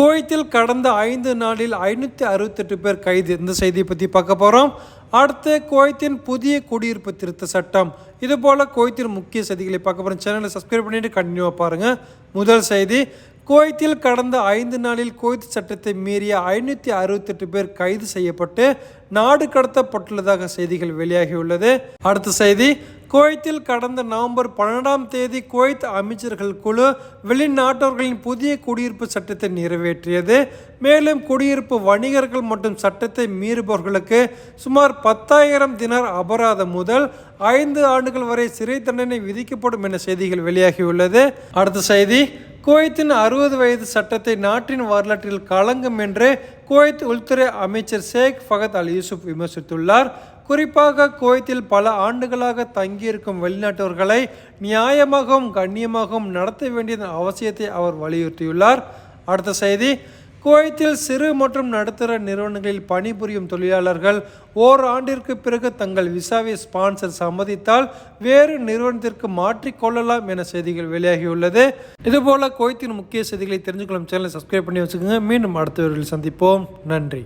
குவைத்தில் கடந்த ஐந்து நாளில் ஐநூற்றி அறுபத்தெட்டு பேர் கைது. இந்த செய்தியை பற்றி பார்க்க போகிறோம் அடுத்து குவைத்தின் புதிய குடியிருப்பு திருத்த சட்டம். இது போல் குவைத்தின் முக்கிய செய்திகளை பார்க்க போகிறோம் சேனலை சப்ஸ்கிரைப் பண்ணிட்டு கண்டினியூவாக பாருங்கள் முதல் செய்தி குவைத்தில் கடந்த ஐந்து நாளில் குவைத் சட்டத்தை மீறிய ஐநூற்றி அறுபத்தெட்டு பேர் கைது செய்யப்பட்டு நாடு கடத்தப்பட்டுள்ளதாக செய்திகள் வெளியாகியுள்ளது. அடுத்த செய்தி குவைத்தில் கடந்த நவம்பர் பன்னெண்டாம் தேதி குவைத் அமைச்சர்கள் குழு வெளிநாட்டவர்களின் புதிய குடியிருப்பு சட்டத்தை நிறைவேற்றியது. மேலும் குடியிருப்பு வணிகர்கள் மற்றும் சட்டத்தை மீறுபவர்களுக்கு சுமார் பத்தாயிரம் தினார் அபராதம் முதல் ஐந்து ஆண்டுகள் வரை சிறை தண்டனை விதிக்கப்படும் என செய்திகள் வெளியாகியுள்ளது. அடுத்த செய்தி குவைத்தின் அறுபது வயது சட்டத்தை நாட்டின் வரலாற்றில் கலங்கும் என்று குவைத் உள்துறை அமைச்சர் ஷேக் ஃபகத் அல் யூசுப் விமர்சித்துள்ளார். குறிப்பாக குவைத்தில் பல ஆண்டுகளாக தங்கியிருக்கும் வெளிநாட்டவர்களை நியாயமாகவும் கண்ணியமாகவும் நடத்த வேண்டியதன் அவசியத்தை அவர் வலியுறுத்தியுள்ளார். அடுத்த செய்தி குவைத்தில் சிறு மற்றும் நடுத்தர நிறுவனங்களில் பணிபுரியும் தொழிலாளர்கள் ஓர் ஆண்டிற்கு பிறகு தங்கள் விசாவை ஸ்பான்சர் சம்மதித்தால் வேறு நிறுவனத்திற்கு மாற்றிக்கொள்ளலாம் என செய்திகள் வெளியாகியுள்ளது. இதுபோல குவைத்தின் முக்கிய செய்திகளை தெரிஞ்சுக்கொள்ளும் சேனலை சப்ஸ்கிரைப் பண்ணி வச்சுக்கோங்க. மீண்டும் அடுத்த சந்திப்போம். நன்றி.